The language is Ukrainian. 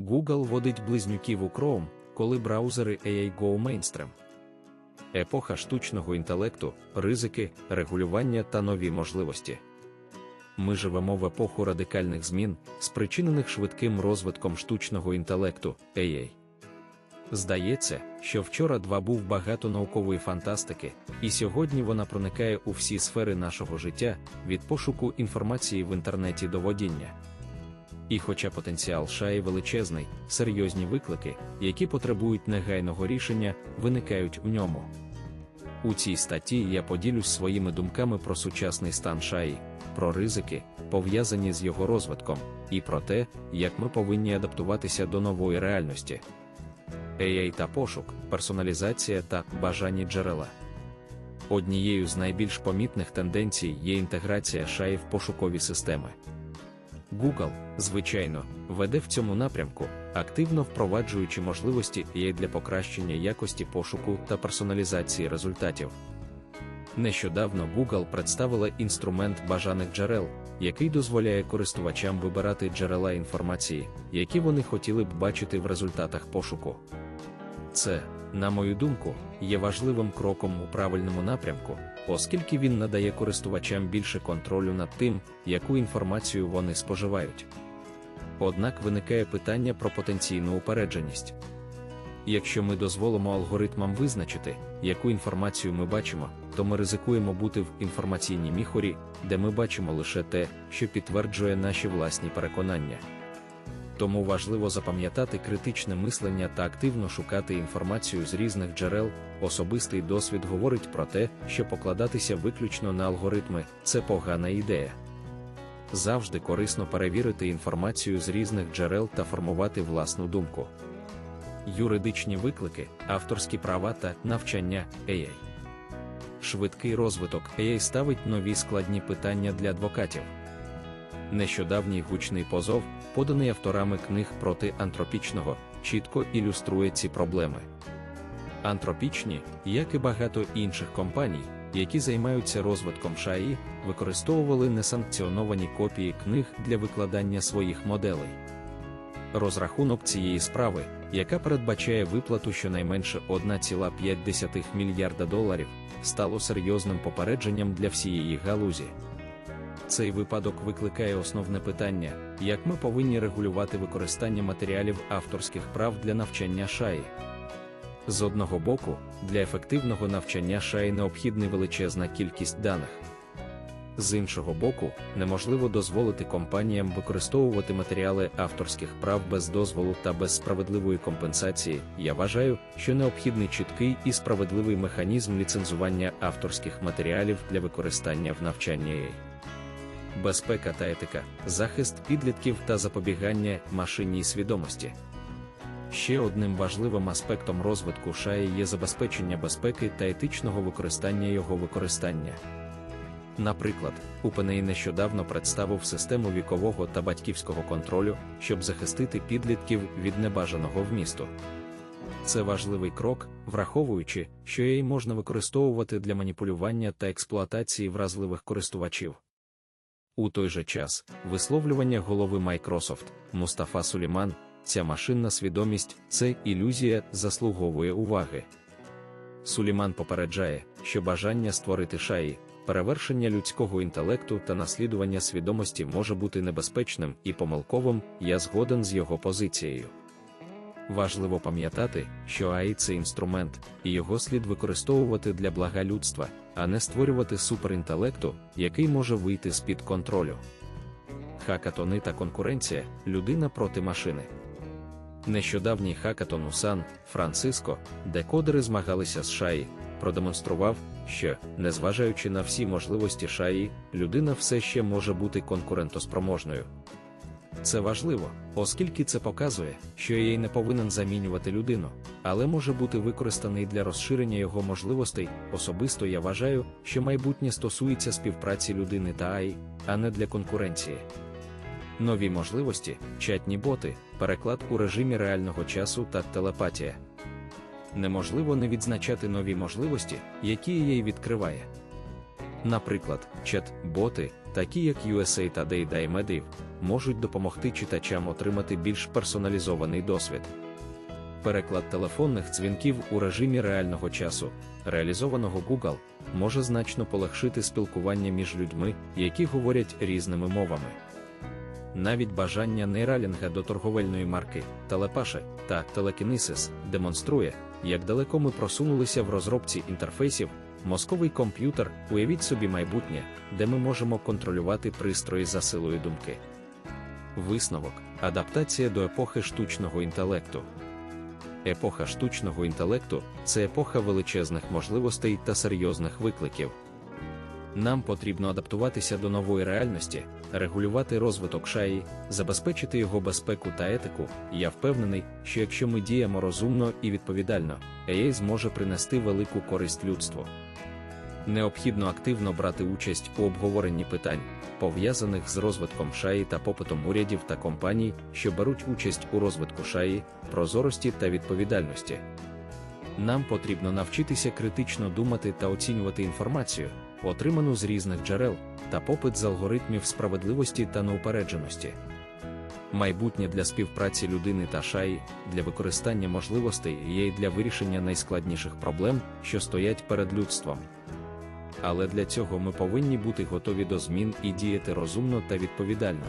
Google водить близнюків у Chrome, коли браузери AI Go мейнстрем. Епоха штучного інтелекту, ризики, регулювання та нові можливості. Ми живемо в епоху радикальних змін, спричинених швидким розвитком штучного інтелекту AI. Здається, що вчора два був багато наукової фантастики, і сьогодні вона проникає у всі сфери нашого життя від пошуку інформації в інтернеті до водіння. І хоча потенціал шаї величезний, серйозні виклики, які потребують негайного рішення, виникають у ньому. У цій статті я поділюсь своїми думками про сучасний стан шаї, про ризики, пов'язані з його розвитком, і про те, як ми повинні адаптуватися до нової реальності. AI та пошук, персоналізація та бажані джерела. Однією з найбільш помітних тенденцій є інтеграція шаї в пошукові системи. Google, звичайно, веде в цьому напрямку, активно впроваджуючи можливості AI для покращення якості пошуку та персоналізації результатів. Нещодавно Google представила інструмент бажаних джерел, який дозволяє користувачам вибирати джерела інформації, які вони хотіли б бачити в результатах пошуку. Це, на мою думку, є важливим кроком у правильному напрямку, оскільки він надає користувачам більше контролю над тим, яку інформацію вони споживають. Однак виникає питання про потенційну упередженість. Якщо ми дозволимо алгоритмам визначити, яку інформацію ми бачимо, то ми ризикуємо бути в інформаційній міхорі, де ми бачимо лише те, що підтверджує наші власні переконання. Тому важливо запам'ятати критичне мислення та активно шукати інформацію з різних джерел. Особистий досвід говорить про те, що покладатися виключно на алгоритми це погана ідея. Завжди корисно перевірити інформацію з різних джерел та формувати власну думку. Юридичні виклики, авторські права та навчання AI. Швидкий розвиток AI ставить нові складні питання для адвокатів. Нещодавній гучний позов, поданий авторами книг проти антропічного, чітко ілюструє ці проблеми. Антропічні, як і багато інших компаній, які займаються розвитком шаї, використовували несанкціоновані копії книг для викладання своїх моделей. Розрахунок цієї справи, яка передбачає виплату щонайменше 1,5 мільярда доларів, стало серйозним попередженням для всієї галузі. Цей випадок викликає основне питання, як ми повинні регулювати використання матеріалів авторських прав для навчання шаї. З одного боку, для ефективного навчання шаї необхідна величезна кількість даних. З іншого боку, неможливо дозволити компаніям використовувати матеріали авторських прав без дозволу та без справедливої компенсації. Я вважаю, що необхідний чіткий і справедливий механізм ліцензування авторських матеріалів для використання в навчанні. Безпека та етика, захист підлітків та запобігання машинній свідомості. Ще одним важливим аспектом розвитку шаї є забезпечення безпеки та етичного використання його використання. Наприклад, OpenAI нещодавно представив систему вікового та батьківського контролю, щоб захистити підлітків від небажаного вмісту. Це важливий крок, враховуючи, що AI можна використовувати для маніпулювання та експлуатації вразливих користувачів. У той же час, висловлювання голови Microsoft Мустафа Суліман, ця машинна свідомість це ілюзія заслуговує уваги. Суліман попереджає, що бажання створити шаї, перевершення людського інтелекту та наслідування свідомості може бути небезпечним і помилковим, я згоден з його позицією. Важливо пам'ятати, що AI – це інструмент, і його слід використовувати для блага людства, а не створювати суперінтелекту, який може вийти з-під контролю. Хакатони та конкуренція людина проти машини. Нещодавній хакатон у Сан Франциско, де кодери змагалися з шаї, продемонстрував, що, незважаючи на всі можливості шаї, людина все ще може бути конкурентоспроможною. Це важливо, оскільки це показує, що AI не повинен замінювати людину, але може бути використаний для розширення його можливостей. Особисто я вважаю, що майбутнє стосується співпраці людини та AI, а не для конкуренції. Нові можливості, чатні боти, переклад у режимі реального часу та телепатія. Неможливо не відзначати нові можливості, які їй відкриває. Наприклад, чат-боти, такі як USA Today та iMediv, можуть допомогти читачам отримати більш персоналізований досвід. Переклад телефонних дзвінків у режимі реального часу, реалізованого Google, може значно полегшити спілкування між людьми, які говорять різними мовами. Навіть бажання нейралінга до торговельної марки, телепаше та телекінесис демонструє, як далеко ми просунулися в розробці інтерфейсів, мозковий комп'ютер, уявіть собі майбутнє, де ми можемо контролювати пристрої за силою думки. Висновок адаптація до епохи штучного інтелекту. Епоха штучного інтелекту це епоха величезних можливостей та серйозних викликів. Нам потрібно адаптуватися до нової реальності, регулювати розвиток шаї, забезпечити його безпеку та етику. Я впевнений, що якщо ми діємо розумно і відповідально, AI зможе принести велику користь людству. Необхідно активно брати участь у обговоренні питань, пов'язаних з розвитком шаї та попитом урядів та компаній, що беруть участь у розвитку шаї, прозорості та відповідальності. Нам потрібно навчитися критично думати та оцінювати інформацію, отриману з різних джерел, та попит з алгоритмів справедливості та неупередженості. Майбутнє для співпраці людини та шаї, для використання можливостей є й для вирішення найскладніших проблем, що стоять перед людством. Але для цього ми повинні бути готові до змін і діяти розумно та відповідально.